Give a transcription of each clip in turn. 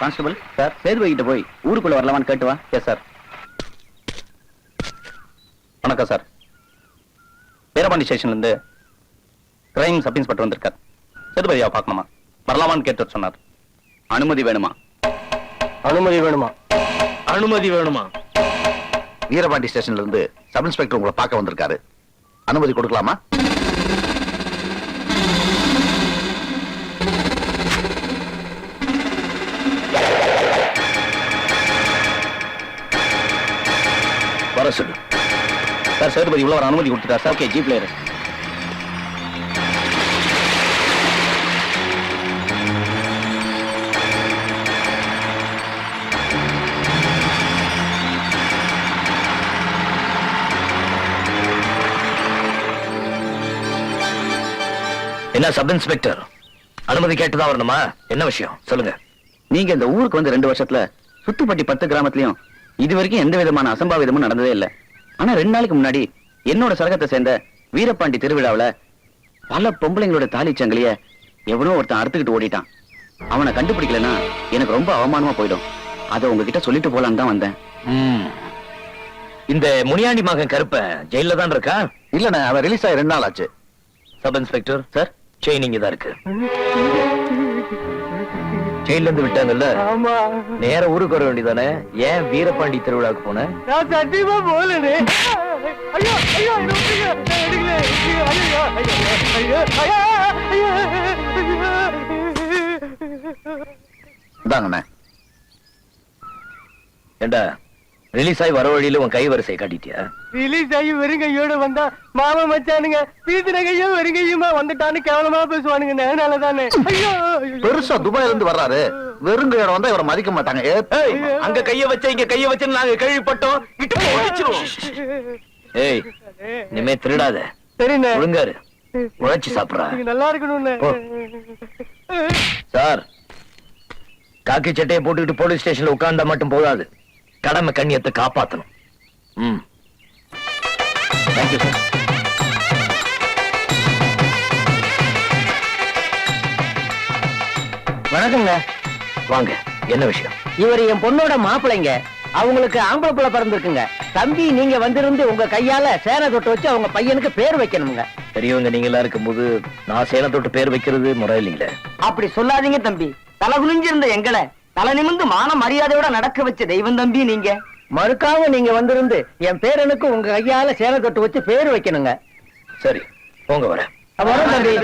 Constable sir சேதுவை கிட்ட போய் ஊருக்குள்ள வரலாமான்னு கேட்டு வா. எஸ் சார் வணக்கம் சார் வீரபாண்டி ஸ்டேஷன்ல இருந்து கிரைம் சப் இன்ஸ்பெக்டர் வந்திருக்கார் சேதுபதியாவை பார்க்கணுமா? வரலாமான்னு கேட்டு சொன்னார். அனுமதி வேணுமா? அனுமதி வேணுமா? அனுமதி வேணுமா? வீரபாண்டி ஸ்டேஷன்ல இருந்து சப் இன்ஸ்பெக்டர் உங்களை பார்க்க வந்திருக்காரு. அனுமதி கொடுக்கலாமா? சேதுபதி உள்ள அனுமதி கொடுத்துட்டா சார்? ஓகே ஜீப்ல இரு என்ன சப் இன்ஸ்பெக்டர் அனுமதி கேட்டுதான் வரணுமா? என்ன விஷயம்? சொல்லுங்க. நீங்க இந்த ஊருக்கு வந்து ரெண்டு வருஷத்துல சுத்துப்பட்டி பத்து கிராமத்திலயும் இது வரைக்கும் எந்த விதமான அசம்பாவிதமும் நடந்ததே இல்ல. ஆனா ரெண்டு நாளைக்கு முன்னாடி என்னோட சரகத்தை சேர்ந்த வீரபாண்டி திருவிழாவுல பல பொம்பளைங்களோட தாலி சங்கிலிய எவனோ ஒருத்தன் அறுத்துக்கிட்டு ஓடிட்டான். அவனை கண்டுபிடிக்கலன்னா எனக்கு ரொம்ப அவமானமா போயிடும். அதை உங்ககிட்ட சொல்லிட்டு போலான்னு தான் வந்தேன். இந்த முனியாண்டி மகன் கருப்ப ஜெயில தான் இருக்கா? இல்லண்ணே அவன் ரிலீஸ் ஆகி ரெண்டு நாள் ஆச்சு. சப் இன்ஸ்பெக்டர் சார் செயின் இங்க தான் இருக்கு. ஜெயில இருந்து விட்டாங்கல்ல? ஆமா. நேர ஊருக்கு வர வேண்டியதானே ஏன் வீரபாண்டி திருவிழாக்கு போன? நான் சத்தியமா ஐயோ ஐயோ எடுக்கல. ஐயோ ஐயோ ஐயோ இந்தாங்கண்ணே. ஏண்டா ரிலீஸ் ஆகி வர வழியில உன் கை வரிசை காட்டிட்டியா? ரிலீஸ் ஆகி வெறுங்கையோட வந்தா மாமா மச்சானுங்க பீத்தின கையும் வெறுங்கையுமா வந்துட்டான்னு கேவலமா பேசுவானுங்க அதனால தானே ஐயோ. பெருசா துபாயில இருந்து வர்றாரு. வெறுங்கையோட வந்தா இவரை மதிக்க மாட்டாங்க. அங்க கைய வச்ச இங்க கைய வச்சு நாங்க கேள்விப்பட்டோம். இட்டு ஏய் இனிமே திருடாத. சரிண்ணே. ஒழுங்காரு உழைச்சு சாப்பிடுறா. நல்லா இருக்கணும்ண்ணே. போ. சார் காக்கி சட்டையை போட்டுக்கிட்டு போலீஸ் ஸ்டேஷன்ல உட்கார்ந்தா மட்டும் போதாது. கடமை கண்ணியத்தை காப்பாத்தணும். ம். தேங்க்யூ சார் வணக்கங்க வாங்க என்ன விஷயம்? இவர் என் பொண்ணோட மாப்பிள்ளைங்க. அவங்களுக்கு ஆம்பளை பிள்ளை பிறந்திருக்குங்க. தம்பி நீங்க வந்திருந்து உங்க கையால சேனை தொட்டு வச்சு அவங்க பையனுக்கு பேர் வைக்கணுங்க. பெரியவங்க நீங்களா இருக்கும்போது நான் சேலை தொட்டு பேர் வைக்கிறது முறை இல்லைங்களே? அப்படி சொல்லாதீங்க தம்பி. தலை குனிஞ்சிருந்த எங்களை தலை நிமிந்து மான மரியாதையோட நடக்க வச்ச தெய்வம் தம்பி நீங்க. மறுக்காம நீங்க வந்திருந்து என் பேரனுக்கு உங்க கையால சேனை தொட்டு வச்சு பேர் வைக்கணுங்க. சரி போங்க வர வரும் தம்பி.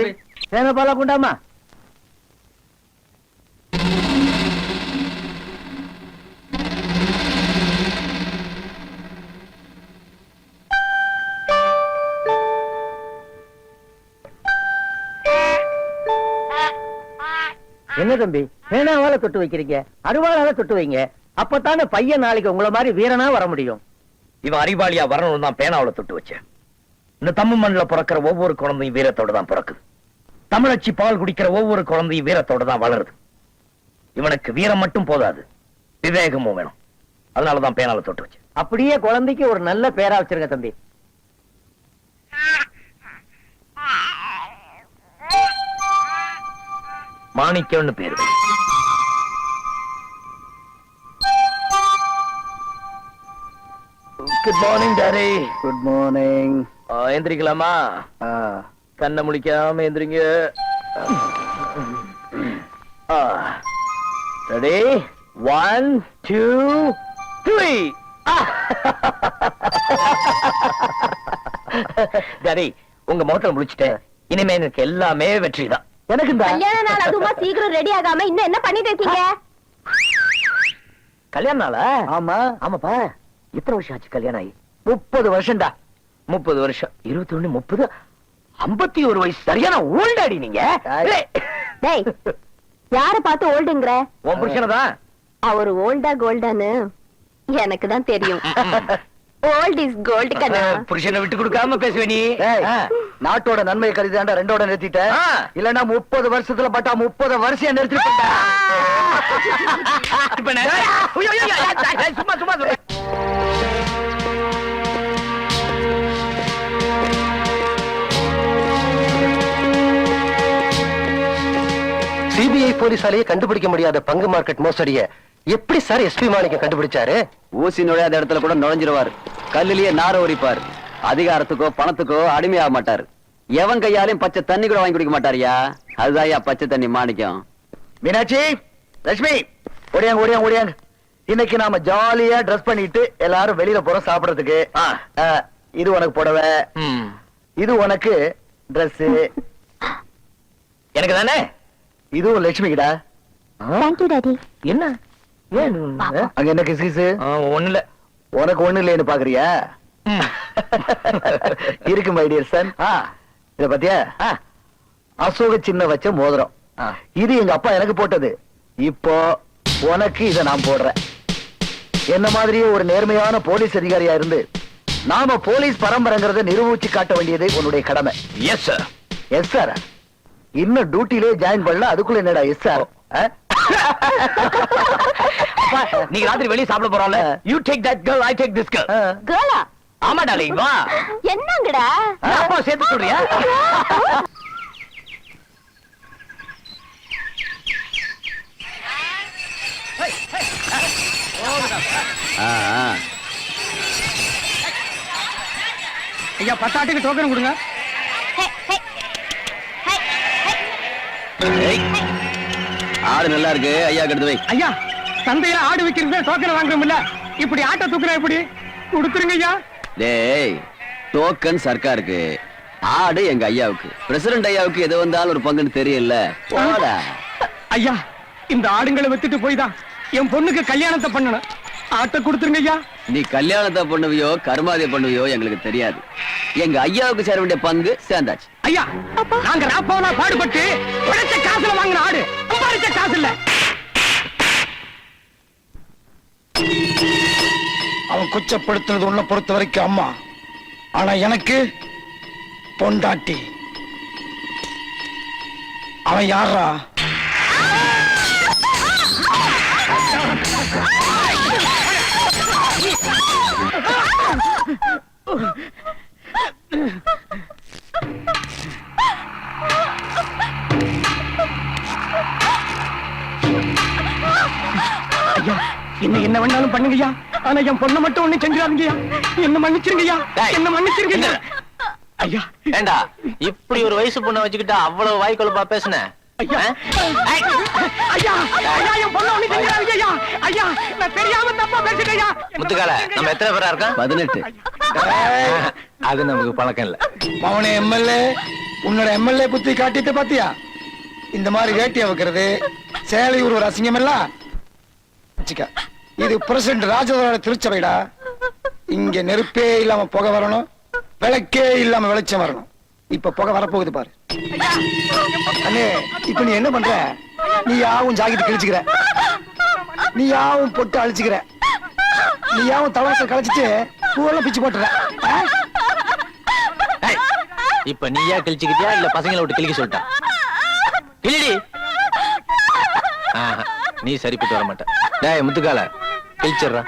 சேனை பாலா கொண்டாமா? என்ன தம்பி பேனாவால தொட்டு வைக்கிறீங்க அருவாளால தொட்டு வைங்க. அப்பதானே பையன் நாளைக்கு உங்கள மாதிரி வீரனா வர முடியும். இவன் அறிவாளியா வரணும் தான் பேனாவுல தொட்டு வச்சேன். இந்த தமிழ் மண்ணுல பிறக்கிற ஒவ்வொரு குழந்தையும் வீரத்தோட தான் பிறக்குது. தமிழச்சி பால் குடிக்கிற ஒவ்வொரு குழந்தையும் வீரத்தோட தான் வளருது. இவனுக்கு வீரம் மட்டும் போதாது. விவேகமும் வேணும். அதனாலதான் பேனால தொட்டு வச்சேன். அப்படியே குழந்தைக்கு ஒரு நல்ல பேரா வச்சிருங்க தம்பி. மாணிக்கம்னு பேரு. குட் மார்னிங் டாரி குட் மார்னிங் எந்திரிக்கலாமா? கண்ணை முழிக்காம எந்திரிங்க. Ready one two three daddy உங்க முகத்துல முடிச்சிட்டேன் இனிமே எனக்கு எல்லாமே வெற்றி தான் எனக்கு இந்த கல்யாண நாள் அதுமா சீக்கிரம் ரெடி ஆகாம இன்னும் என்ன பண்ணிட்டு இருக்கீங்க? கல்யாண நாளா? ஆமா. ஆமாப்பா. எத்தனை வருஷம் ஆச்சு கல்யாணம் ஆகி? முப்பது வருஷம்டா. முப்பது வருஷம். இருபத்தி ஒண்ணு முப்பது? ஐம்பத்தி ஒரு வயசு. சரியான ஓல்டாடி நீங்க. ஏய். டேய் யார பார்த்து ஓல்டுங்கிற உன் புருஷனதான் அவர் ஓல்டா கோல்டான்னு எனக்கு தான் தெரியும். ஓல்ட் இஸ் கோல்டு கண்ணா புருஷனை விட்டு கொடுக்காம பேசுவே நீ. நாட்டோட நன்மை கருதாண்டா ரெண்டோட நிறுத்திட்ட. இல்லன்னா முப்பது வருஷத்துல பட்டா முப்பது வருஷம் நிறுத்திட்டா இப்ப நான் சும்மா சும்மா சொல்றேன். சிபிஐ போலீஸாலேயே கண்டுபிடிக்க முடியாத பங்கு மார்க்கெட் மோசடிய எப்படி சார் எஸ்பி மாணிக்கம் கண்டுபிடிச்சாரு? ஊசி நுழையாத இடத்துல கூட நுழைஞ்சிருவார். கல்லிலேயே நார உரிப்பார். அதிகாரத்துக்கோ பணத்துக்கோ அடிமையாக மாட்டார். எவன் கையாலையும் பச்சை தண்ணி கூட வாங்கி குடிக்க மாட்டாரியா? அதுதான் பச்சை தண்ணி மாணிக்கம். மீனாட்சி லட்சுமி ஓடியாங்க ஓடியாங்க ஓடியாங்க. இன்னைக்கு நாம ஜாலியா ட்ரெஸ் பண்ணிட்டு எல்லாரும் வெளியில போறோம் சாப்பிடறதுக்கு. இது உனக்கு புடவை. இது உனக்கு Dress. எனக்கு தானே? இதுவும் லட்சுமிக்குடா என்ன? அங்க என்ன கிசு ஒண்ணு இல்ல உனக்கு ஒண்ணு இல்லைன்னு பாக்குறியா? இருக்கு மை டியர் சன் இத பாத்தியா? அசோக சின்ன வச்ச மோதிரம். இது எங்க அப்பா எனக்கு போட்டது. இப்போ உனக்கு இத நான் போடுறேன். என்ன மாதிரியே ஒரு நேர்மையான போலீஸ் அதிகாரியா இருந்து நாம போலீஸ் பரம்பரைங்கிறத நிரூபிச்சு காட்ட வேண்டியது உன்னுடைய கடமை. எஸ் சார் எஸ் சார் இன்னும் டியூட்டிலே ஜாயின் பண்ணல அதுக்குள்ள என்னடா எஸ் சார் நீங்க ராத்திரி வெளிய சாப்பிட போறோம்ல. You take that girl I take this girl கேர்ளா ஆமா டார்லிங் வா. என்னங்கடா? அப்பா சேர்த்து சொல்றியா? ஆ, ஆ. ஐயா பத்தாட்டுக்கு டோக்கன் கொடுங்க. ஆடு நல்லா இருக்கு. ஐயா கெடுத்து வை. ஐயா சந்தையில ஆடு விக்கிறது டோக்கன் வாங்குறோம்ல. இப்படி ஆட்டை தூக்குறா எப்படி? கொடுத்துருங்க ஐயா. டேய் டோக்கன் சர்க்காருக்கு ஆடு எங்க ஐயாவுக்கு. பிரசிடண்ட் ஐயாவுக்கு எது வந்தாலும் ஒரு பங்குன்னு தெரியல ஐயா இந்த ஆடுங்களை வித்துட்டு போய் தான் என் பொண்ணுக்கு கல்யாணத்தை பண்ணணும். ஆட்டை கொடுத்துருங்க ஐயா நீ கல்யாணத்தை பண்ணுவியோ கருமாதியை பண்ணுவியோ எங்களுக்கு தெரியாது. எங்க ஐயாவுக்கு சேர வேண்டிய பங்கு சேர்ந்தாச்சு. ஐயா நாங்க ராப்பவனா பாடுபட்டு உழைச்ச காசுல வாங்கின ஆடு. சம்பாதிச்ச காசு இல்ல. அவன் கொச்சப்படுத்துனது உன்னை பொறுத்த வரைக்கும் அம்மா. ஆனா எனக்கு பொண்டாட்டி. அவன் யாரா என்ன வேணாலும் பண்ணுங்க ஐயா ஆனா என் பொண்ணை மட்டும் ஒண்ணு செஞ்சிடாதீங்க என்ன மன்னிச்சிருங்க ஐயா என்ன மன்னிச்சிருங்க ஐயா. ஏண்டா இப்படி ஒரு வயசு பொண்ணை வச்சுக்கிட்டா அவ்வளவு வாய்க்கொழுப்பா பேசுன? ஐயா. ஐயா. ஐயா. என் பொண்ணை ஒண்ணு செஞ்சிடாதீங்க ஐயா ஐயா நான் தெரியாம தப்பா பேசிட்டேன் ஐயா என்ன முத்துக்கால மன்னிச்சிருங்க நம்ம ஐயா. எத்தனை பேரா இருக்கோம்? பதினெட்டு. அது நமக்கு பழக்கம் இல்ல. அவனை எம்எல்ஏ உன்னோட எம்எல்ஏ புத்தி காட்டிட்டு பாத்தியா? இந்த மாதிரி வேட்டிய வைக்கிறது சேலை ஒரு அசிங்கம் எல்லாம் வச்சுக்க. இது பிரசிடண்ட் ராஜதோட திருச்சபைடா. இங்க நெருப்பே இல்லாம புகை வரணும். விளக்கே இல்லாம வெளிச்சம் வரணும். இப்ப புகை வரப்போகுது பாரு. அண்ணே இப்ப நீ என்ன பண்ற? நீ யாவும் ஜாக்கெட் கிழிச்சுக்கிற. நீ யாவும் பொட்டு அழிச்சுக்கிற. நீ யாவும் தவசை கழிச்சிட்டு பூவெல்லாம் பிச்சு போட்டுற. இப்ப நீயா கிழிச்சுக்கிட்டியா இல்ல பசங்களை விட்டு கிழிக்க சொல்லிட்டா? கிழிடி. ஆஹா, நீ சரிப்பட்டு வர மாட்ட டேய் முத்துக்கால. கிழிச்சிடுறா.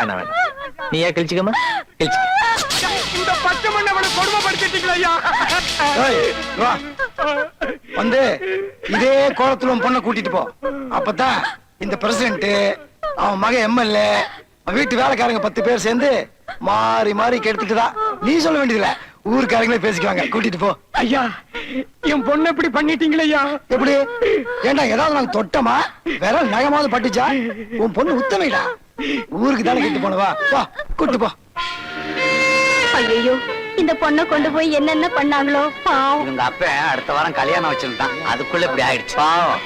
வேணாம் வேணாம். நீ ஏன் கிழிச்சுக்கமா கிழிச்சு. இந்த பச்சை மண்ணை அவளை கொடுமைப்படுத்திட்டீங்களா ஐயா. ஏய், வா. வந்து இதே கோலத்துல உன் பொண்ணை கூட்டிட்டு போ. அப்பதான் இந்த பிரசிடண்ட் அவன் மகன் எம்எல்ஏ வீட்டு வேலைக்காரங்க பத்து பேர் சேர்ந்து மாறி மாறி கெடுத்துட்டுதான். நீ சொல்ல வேண்டியதில்ல. ஊருக்காரங்களே பேசிக்குவாங்க. கூட்டிட்டு போ. ஐயா என் பொண்ணை இப்படி பண்ணிட்டீங்களே ஐயா? எப்படி? ஏண்டா ஏதாவது நாங்க தொட்டமா? விரல் நகமாவது பட்டுச்சா? உன் பொண்ணு உத்தமைடா. ஊருக்கு தானே கிட்டு போனவா? வா கூட்டு போ. ஐயோ இந்த பொண்ணை கொண்டு போய் என்னென்ன பண்ணாங்களோ? பாவம். இவங்க அப்ப அடுத்த வாரம் கல்யாணம் வச்சிருந்தான். அதுக்குள்ள இப்படி ஆயிடுச்சு. பாவம்.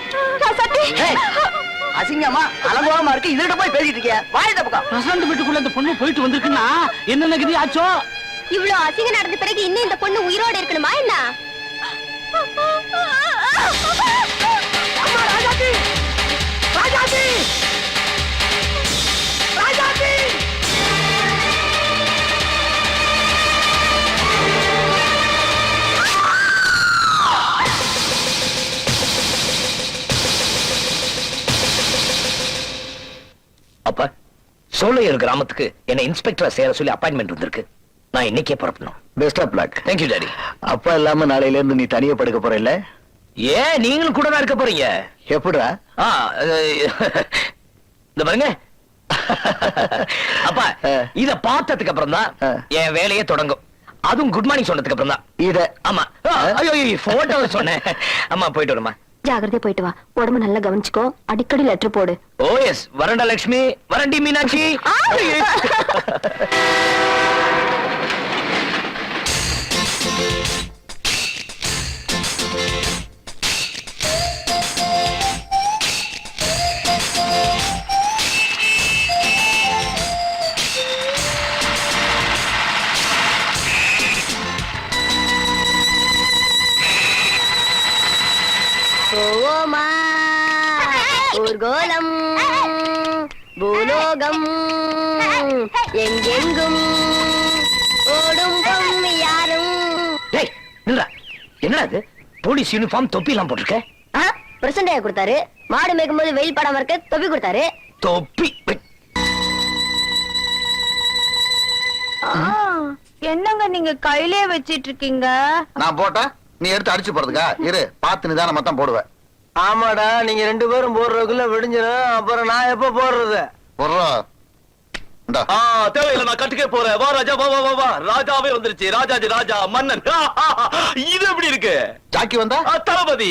அசிங்கமா அலங்கோலமா இருக்கு. இதுகிட்ட போய் பேசிட்டு இருக்கிய? வாய் தப்பக்கம் பிரசாந்த் வீட்டுக்குள்ள இந்த பொண்ணு போயிட்டு வந்திருக்குன்னா என்னென்ன கதி ஆச்சோ? இவ்ளோ அசிங்கம் நடந்த பிறகு இன்னும் இந்த பொண்ணு உயிரோட இருக்கணுமா என்ன? அப்ப சோழையர் கிராமத்துக்கு என்ன இன்ஸ்பெக்டரா சேர சொல்லி அப்பாயின்மெண்ட் வந்திருக்கு. நான் இன்னைக்கே புறப்படணும். Best of luck thank you daddy அப்பா இல்லாம நாளையில இருந்து நீ தனியா படுக்க போற இல்ல? ஏன்? நீங்களும் கூட தான் இருக்க போறீங்க. எப்படிடா? இந்த பாருங்க. அப்பா. இத பார்த்ததுக்கு அப்புறம் தான். என் வேலையே தொடங்கும். அதுவும் குட் மார்னிங் சொன்னதுக்கு அப்புறம் தான். இத? ஆமா. ஐயோ போட்டோ சொன்னேன். அம்மா போயிட்டு வரமா ஜாகிரதையா போயிட்டு வா. உடம்பு நல்லா கவனிச்சுக்கோ. அடிக்கடி லெட்டர் போடு. ஓ எஸ் வரண்டா லட்சுமி வரண்டி மீனாட்சி. ஊர்கோலம் பூலோகம். எங்கெங்கும் ஓடும் பொம்மி யாரும். டேய் நில்றா. என்னடா இது? போலீஸ் யூனிஃபார்ம் தொப்பி எல்லாம் போட்டிருக்க பிரசண்டைய கொடுத்தாரு. மாடு மேய்க்கும் போது வெயில் படாம இருக்க தொப்பி கொடுத்தாரு. தொப்பி. என்னங்க நீங்க கையிலே வச்சிட்டு இருக்கீங்க நான் போட்டா நீ எடுத்து அடிச்சு போறதுக்கா? இரு பார்த்து நிதானமா தான் போடுவேன் ஆமாடா நீங்க ரெண்டு பேரும் போடுறதுக்குள்ள விடிஞ்சிடும் அப்புறம் நான் எப்ப போடுறது போடுறோம் தேவையில்லை நான் கட்டுக்கே போறேன் வா ராஜா வா வா வா வா ராஜாவே வந்துருச்சு ராஜாஜி ராஜா மன்னன். இது எப்படி இருக்கு ஜாக்கி வந்தா ஆ, தளபதி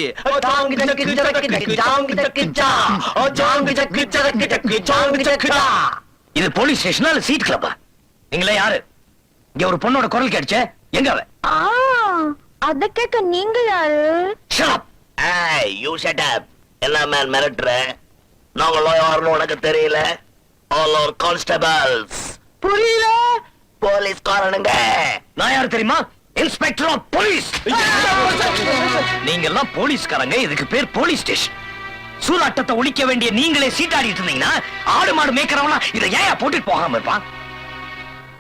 இது போலீஸ் ஸ்டேஷனா இல்ல சீட் கிளப்பா நீங்களே யாரு இங்க ஒரு பொண்ணோட குரல் கேட்டுச்சே எங்க அவ அத கேட்க நீங்க யாரு up. ஏய் யூ ஷட் அப் எல்லா மேன் மிரட்டுற. நாங்களும் யாருன்னு உனக்கு தெரியல? ஆல் ஆர் கான்ஸ்டபிள்ஸ் புரியல? போலீஸ் காரணங்க நான் யார் தெரியுமா? இன்ஸ்பெக்டர் ஆஃப் போலீஸ் நீங்க எல்லாம் போலீஸ்காரங்க. இதுக்கு பேர் போலீஸ் ஸ்டேஷன் சூதாட்டத்தை ஒழிக்க வேண்டிய நீங்களே சீட்டாடிட்டு இருந்தீங்கன்னா ஆடு மாடு மேய்க்கிறவனா இதை ஏன் போட்டுட்டு போகாம இருப்பான்?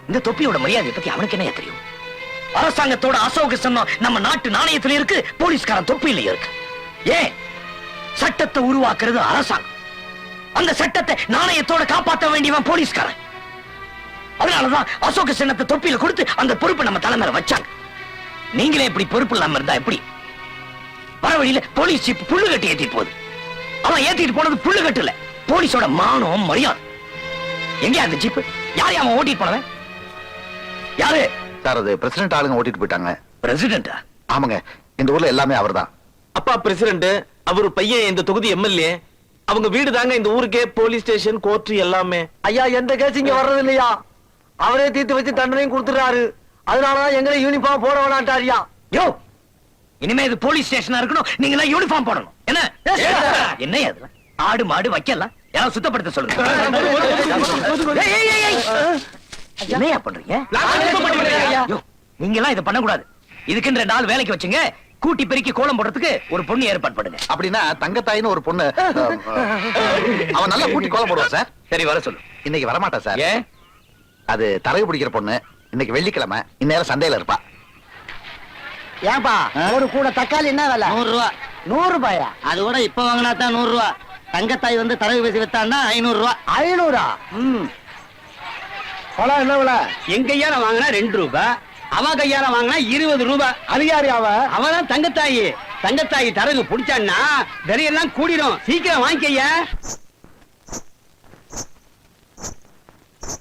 இந்த தொப்பியோட மரியாதையை பத்தி அவனுக்கு என்ன தெரியும்? அரசாங்கத்தோட அசோக சன்னம் நம்ம நாட்டு நாணயத்துல இருக்கு போலீஸ்காரன் தொப்பியில இருக்கு. ஏன்? சட்டத்தை உருவாக்குறது அரசாங்கம். அந்த சட்டத்தை நாணயத்தோட காப்பாற்ற வேண்டியவன் போலீஸ்காரன். அதனாலதான் அசோக சின்னத்தை தொப்பியில கொடுத்து அந்த பொறுப்பை நம்ம தலைமையில வச்சாங்க. நீங்களே இப்படி பொறுப்பு இல்லாம இருந்தா எப்படி? வர வழியில போலீஸ் ஜீப் புல்லு கட்டி ஏத்திட்டு போகுது. அவன் ஏத்திட்டு போனது புல்லு கட்டுல. போலீஸோட மானம் மரியாதை. எங்க அந்த ஜீப் யார் அவன் ஓட்டிட்டு போனவன்? யாரு? சார் அது பிரசிடென்ட் ஆளுங்க ஓட்டிட்டு போயிட்டாங்க. பிரசிடென்டா ஆமாங்க. இந்த ஊர்ல எல்லாமே அவர்தான். அப்பா பிரசிடண்ட் அவர் பையன் இந்த தொகுதி எம்எல்ஏ அவங்க வீடு தாங்க இந்த ஊருக்கே போலீஸ் ஸ்டேஷன் கோர்ட் எல்லாமே ஐயா எந்த கேஸ் இங்க வர்றது இல்லையா அவரே தீர்த்து வச்சு தண்டனையும் கொடுத்துறாரு அதனாலதான் எங்களை யூனிஃபார்ம் போட வேணாட்டாரியா யோ இனிமே இது போலீஸ் ஸ்டேஷனா இருக்கணும் நீங்க எல்லாம் யூனிஃபார்ம் போடணும் என்ன என்ன அது ஆடு மாடு வைக்கலாம் யாரும் சுத்தப்படுத்த சொல்லுங்க ஏய், ஏய், ஏய், ஏய். என்னையா பண்றீங்க நீங்க எல்லாம் இதை பண்ணக்கூடாது இதுக்குன்ற நாள் வேலைக்கு வச்சுங்க கூட்டி பெருக்கி கோலம் போடுறதுக்கு ஒரு பொண்ணு ஏற்பாடு பண்ணுங்க. அப்படின்னா தங்கத்தாயின்னு ஒரு பொண்ணு அவன் நல்லா கூட்டி கோலம் போடுவா சார். சரி வர சொல்லு. இன்னைக்கு வரமாட்டா சார். ஏன்? அது தரகு பிடிக்கிற பொண்ணு இன்னைக்கு வெள்ளிக்கிழமை இந்நேரம் சந்தையில இருப்பா. ஏன்பா ஒரு கூட தக்காளி என்ன விலை? நூறு ரூபா நூறு ரூபாயா அது கூட இப்ப வாங்கினா தான் நூறு ரூபா தங்கத்தாய் வந்து தரகு பேசி வித்தான்னா ஐநூறு ரூபா ஐநூறா? ம். பழம் என்ன விலை? எங்க கையால வாங்கினா ரெண்டு ரூபாய் அவ கையால வாங்கினா இருபது ரூபாய் அது யாரு அவ? அவதான் தங்கத்தாயி. தங்கத்தாயி தரகு புடிச்சான்னா விலையெல்லாம் கூடிரும். சீக்கிரம் வாங்கிக்கையா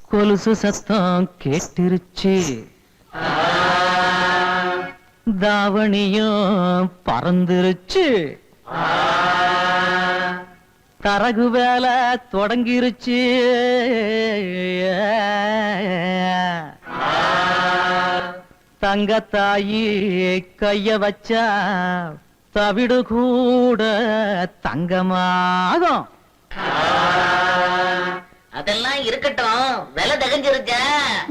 கொலுசு சத்தம் கேட்டுருச்சு. தாவணியும் பறந்துருச்சு. தரகு வேலை தொடங்கிருச்சு. தங்கத்தாயி கைய வச்சா தவிடு கூட தங்கமாகும். அதெல்லாம் இருக்கட்டும். விலை தகஞ்சிருச்ச?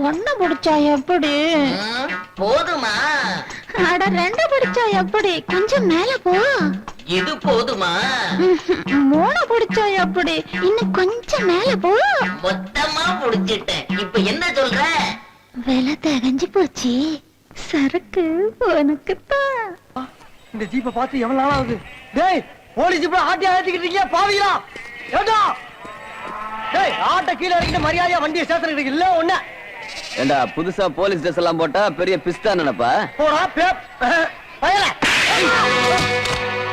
ஒண்ணு பிடிச்சா எப்படி? போதுமா? அட ரெண்டு பிடிச்சா எப்படி? கொஞ்சம் மேல போ. இது போதுமா? மூணு பிடிச்சா எப்படி? இன்னும் கொஞ்சம் மேல போ. மொத்தமா புடிச்சிட்டேன். இப்ப என்ன சொல்ற? விலை தகஞ்சு போச்சு. சரக்கு உனக்கு தான் இந்த ஜீப்பை பார்த்து எவ்வளவு நாள் ஆகுது டேய் போலீஸ் ஜீப்ல ஆட்டி ஆட்டிக்கிட்டு இருக்கீங்க பாவீங்களா ஏண்டா? டேய் ஆட்ட கீழே இறக்கிட்டு மரியாதையா வண்டியை சேர்த்துக்கிட்டு இல்ல ஒண்ணு. ஏண்டா புதுசா போலீஸ் ட்ரெஸ் எல்லாம் போட்டா பெரிய பிஸ்தா நினைப்பா? போடா பேப் பயல.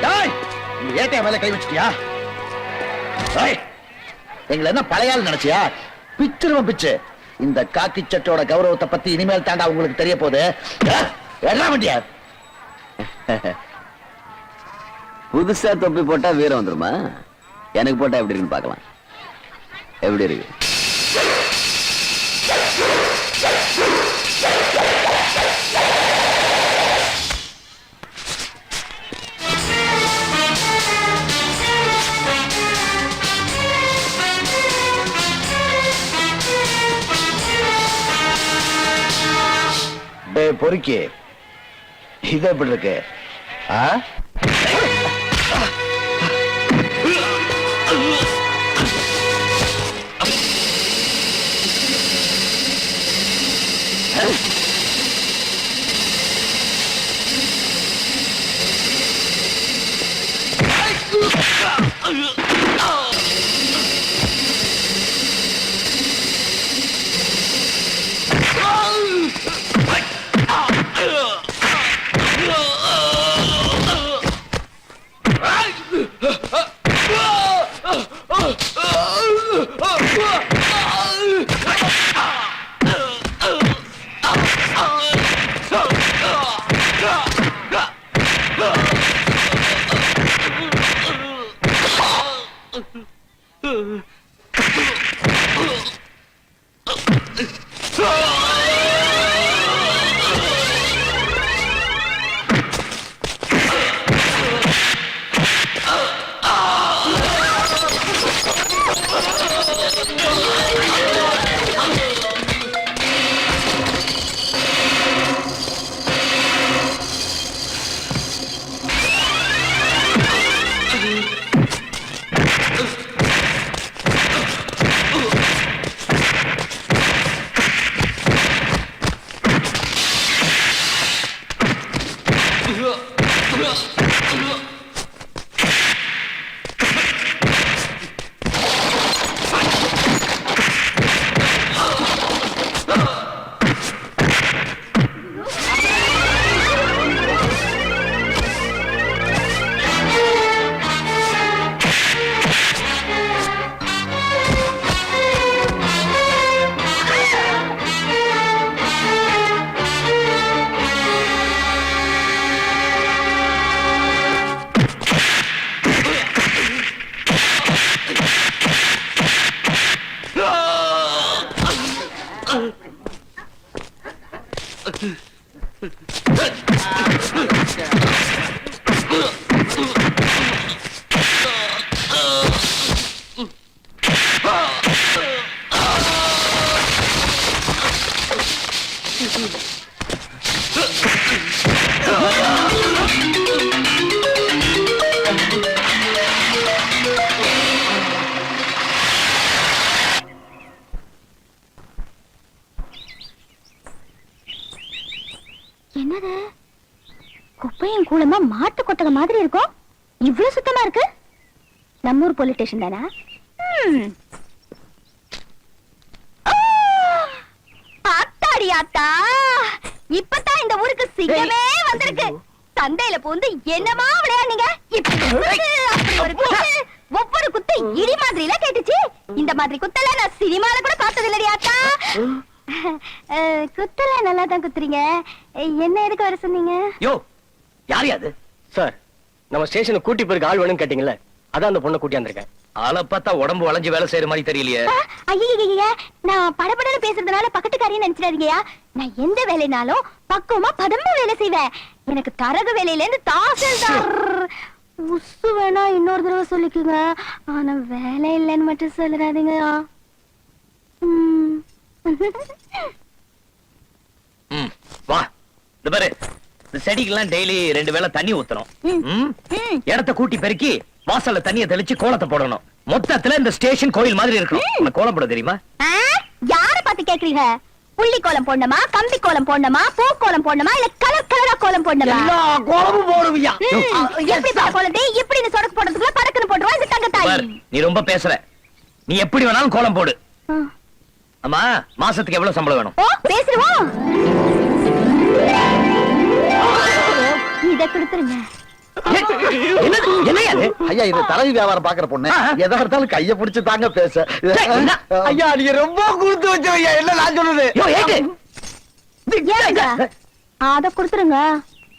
டேய், ஏட்டைய மேல கை வச்சிட்டியா? டேய், எங்களை என்ன பழைய ஆள் நினைச்சியா? பிச்சிருவன் பிச்சு. இந்த காக்கி சட்டோட கௌரவத்தை பத்தி இனிமேல் தாண்டா உங்களுக்கு தெரிய போகுது. என்ன வண்டியா? புதுசா தொப்பி போட்டா வீரம் வந்துருமா? எனக்கு போட்டா எப்படி இருக்குன்னு பார்க்கலாம். எப்படி இருக்கு? பொறுக்கி. இது எப்படி இருக்கு? ஆ? என்னது? குப்பையும் கூலமா மாட்டு கொட்டகை மாதிரி இருக்கும்? இவ்வளவு சுத்தமா இருக்கு? நம்ம ஊர் போலீஸ் ஸ்டேஷன் தானா! ஆத்தாடி ஆத்தா! இப்பதான் இந்த ஊருக்கு சிங்கமே வந்திருக்கு. சந்தையில பூந்து என்னமா குத்து. ஒவ்வொரு குத்து இடி மாதிரில கேட்டுச்சு. இந்த மாதிரி குத்தல நான் சினிமால கூட பார்த்தது இல்லடி ஆத்தா குத்தல நல்லா தான் குத்துறீங்க என்ன எதுக்கு வர சொன்னீங்க? யோ யார் அது? சார் நம்ம ஸ்டேஷனுக்கு கூட்டி போயிருக்க ஆள் வேணும்னு கேட்டீங்கல்ல அதான் அந்த பொண்ணை கூட்டியாந்துருக்கேன் ஆளை பார்த்தா உடம்பு வளைஞ்சு வேலை செய்யற மாதிரி தெரியலையே. ஐயா நான் படபடன்னு பேசுறதுனால பக்கத்துக்காரியும் நினைச்சிடாதீங்கயா நான் எந்த வேலைனாலும் பக்குவமா பதமா வேலை செய்வேன். எனக்கு தரகு வேலையில இருந்து தாசில்தார் உசு வேணா இன்னொரு தடவை சொல்லிக்குங்க. ஆனா வேலை இல்லைன்னு மட்டும் சொல்லிடாதீங்க ம். ம், வா. இந்த பாரு இந்த செடிக்கெல்லாம் டெய்லி ரெண்டு வேளை தண்ணி ஊத்தணும். ம். ம்? ம். இடத்த கூட்டி பெருக்கி வாசல்ல தண்ணியை தெளிச்சு கோலத்தை போடணும். மொத்தத்துல இந்த ஸ்டேஷன் கோயில் மாதிரி இருக்கணும். உனக்கு கோலம் போட தெரியுமா? யார பார்த்து கேக்குறீங்க? புள்ளி கோலம் போடணுமா? கம்பி கோலம் போடணுமா? பூ கோலம் போடணுமா? இல்ல கலர் கலரா கோலம் போடணுமா? கோலமும் போடுவியா? ம், எப்படிப்பட்ட கோலத்தை இப்படின்னு சொடக்கு போடுறதுக்குள்ள பறக்குன்னு போட்டுருவா இந்த தங்க தாய் நீ ரொம்ப பேசுற. நீ எப்படி வேணாலும் கோலம் போடு. அம்மா மாசத்துக்கு எவ்வளவு சம்பளம் வேணும்? பேசுறோம் இத கொடுத்துருங்க. ஐயா இது தரகு வியாபாரம் பாக்குற பொண்ணு. எதா இருந்தாலும் கைய பிடிச்சு தாங்க பேச? ஐயா நீங்க ரொம்ப கொடுத்து வச்சவையா என்ன நான். ஏங்க அத கொடுத்துருங்க.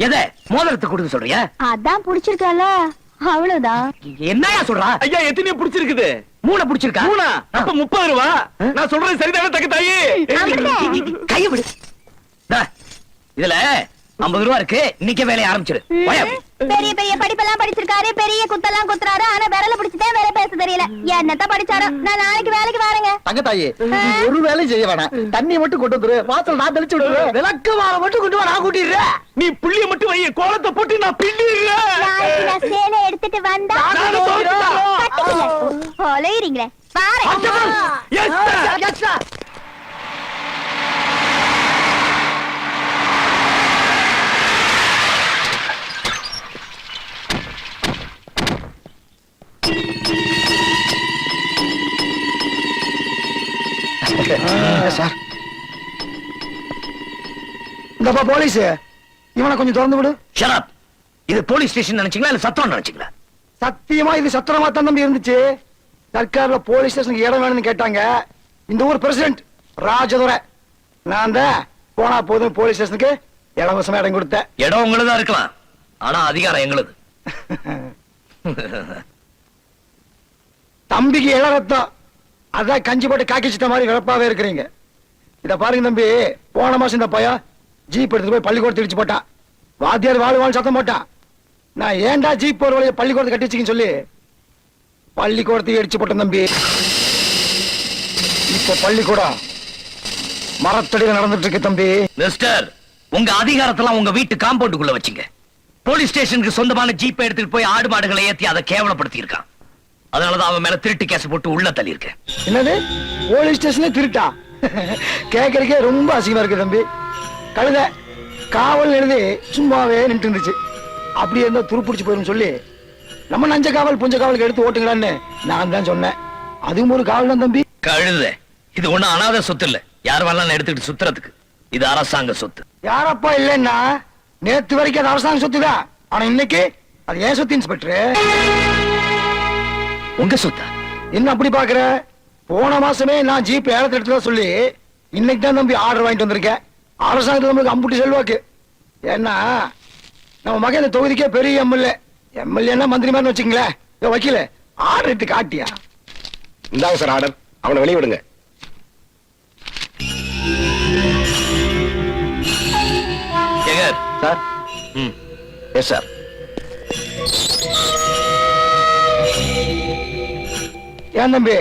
எதை? மோதிரத்தை கொடுக்க சொல்றியா? அதான் புடிச்சிருக்கல அவ்வளவுதான். என்னயா சொல்றா? ஐயா எத்தனையோ பிடிச்சிருக்குது. மூணை பிடிச்சிருக்கா? மூணா? அப்ப முப்பது ரூபா? நான் சொல்றது சரிதானே தக்க தாயி? கைய விடு. இதுல 50 ரூபா இருக்கு இன்னைக்கே வேலையை ஆரம்பிச்சிடு போயா. பெரிய பெரிய படிப்பெல்லாம் படிச்சிருக்காரு பெரிய குத்தெல்லாம் குத்துறாரு ஆனா விரல பிடிச்சதே வேலை பேச தெரியல என்னத்த படிச்சாரோ நான் நாளைக்கு வேலைக்கு வரேங்க தங்கத்தாயி ஒரு வேலையும் செய்ய வேணாம் தண்ணி மட்டும் கொண்டு வந்துரு வாசல் நான் தெளிச்சு விடுவேன் விளக்கு மாலை மட்டும் கொண்டு வா நான் கூட்டிடுறேன் நீ புள்ளிய மட்டும் வைய கோலத்தை போட்டு நான் பின்னிடுறேன் நான் சேலை எடுத்துட்டு வந்தா. கொலையுறீங்களே பாரு சார். இந்தப்பா போலீஸ். இவனை கொஞ்சம் திறந்து விடு. இது போலீஸ் ஸ்டேஷன் நினைச்சீங்களா இல்ல சத்தம் நினைச்சீங்களா? சத்தியமா இது சத்திரமா தான் தம்பி இருந்துச்சு. சர்க்கார்ல போலீஸ் ஸ்டேஷனுக்கு இடம் வேணும்னு கேட்டாங்க. இந்த ஊர் பிரசிடென்ட் ராஜதுரை. நான் தான் போனா போதும் போலீஸ் ஸ்டேஷனுக்கு இலவசமா இடம் கொடுத்தேன். இடம் உங்களுதான் இருக்கலாம். ஆனா அதிகாரம் எங்களுது. தம்பிக்கு இளரத்தம் அதான் கஞ்சி போட்டு காக்கிச்சிட்ட மாதிரி விளப்பாவே இருக்கிறீங்க. இத பாருங்க தம்பி போன மாசம் இந்த பையன் ஜீப் எடுத்து போய் பள்ளிக்கூடத்தை இடிச்சு போட்டான். வாத்தியார் வாழ் வாழ் சத்தம் போட்டான். நான் ஏன்டா ஜீப் போற வழியை பள்ளிக்கூடத்தை கட்டி சொல்லி பள்ளிக்கூடத்தை இடிச்சு போட்டேன் தம்பி. இப்ப பள்ளிக்கூடம் மரத்தடியில் நடந்துட்டு இருக்கு தம்பி. மிஸ்டர் உங்க அதிகாரத்தெல்லாம் உங்க வீட்டு காம்பவுண்டுக்குள்ள வச்சுங்க. போலீஸ் ஸ்டேஷனுக்கு சொந்தமான ஜீப்பை எடுத்துட்டு போய் ஆடு மாடுகளை ஏத்தி அதை கேவலப்படுத்தி இருக்கான் அதனாலதான் அவன் மேல திருட்டு கேஸ் போட்டு உள்ள தள்ளி இருக்கேன் என்னது? போலீஸ் ஸ்டேஷன்ல திருட்டா? கேக்குறதுக்கே ரொம்ப அசிங்கமா இருக்கு தம்பி. கழுத காவல் எழுதி சும்மாவே நின்று இருந்துச்சு. அப்படி இருந்தா துருப்பிடிச்சு போயிரும் சொல்லி நம்ம நஞ்ச காவல் புஞ்ச காவலுக்கு எடுத்து ஓட்டுங்களான்னு நான் தான் சொன்னேன். அதுவும் ஒரு காவல் தான் தம்பி. கழுத இது ஒண்ணும் அனாதை சொத்து இல்ல. யார் வேணாலும் எடுத்துக்கிட்டு சுத்துறதுக்கு. இது அரசாங்க சொத்து. யாரப்பா இல்லைன்னா நேத்து வரைக்கும் அது அரசாங்க சொத்துதான். ஆனா இன்னைக்கு அது ஏன் சொத்து இன்ஸ்பெக்டர்? உங்க சொத்தா? என்ன அப்படி பாக்குற போன மாசமே நான் ஜீப் ஏலத்துல எடுத்துதான் சொல்லி இன்னைக்கு தான் தம்பி ஆர்டர் வாங்கிட்டு வந்திருக்கேன் அரசாங்கத்துல நம்மளுக்கு அம்புட்டி செல்வாக்கு. ஏன்னா நம்ம மகன் இந்த தொகுதிக்கே பெரிய எம்எல்ஏ எம்எல்ஏன்னா மந்திரி மாதிரி வச்சுங்களேன் வக்கீல ஆர்டர் எடுத்து காட்டியா? இந்தாங்க சார் ஆர்டர் அவனை வெளியே விடுங்க. சார்? ம். எஸ் சார் ஏன் தம்பி?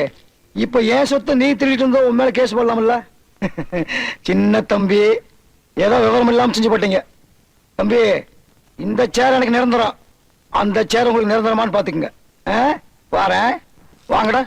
இப்ப ஏன் சொத்தை நீ திருட்டு இருந்தோ உன் மேல கேஸ் போடலாம்ல சின்ன தம்பி ஏதோ விவரம் இல்லாம செஞ்சு போட்டீங்க. தம்பி இந்த சேர் எனக்கு நிரந்தரம். அந்த சேர் உங்களுக்கு நிரந்தரமான்னு பாத்துக்கங்க வாரேன். வாங்கடா.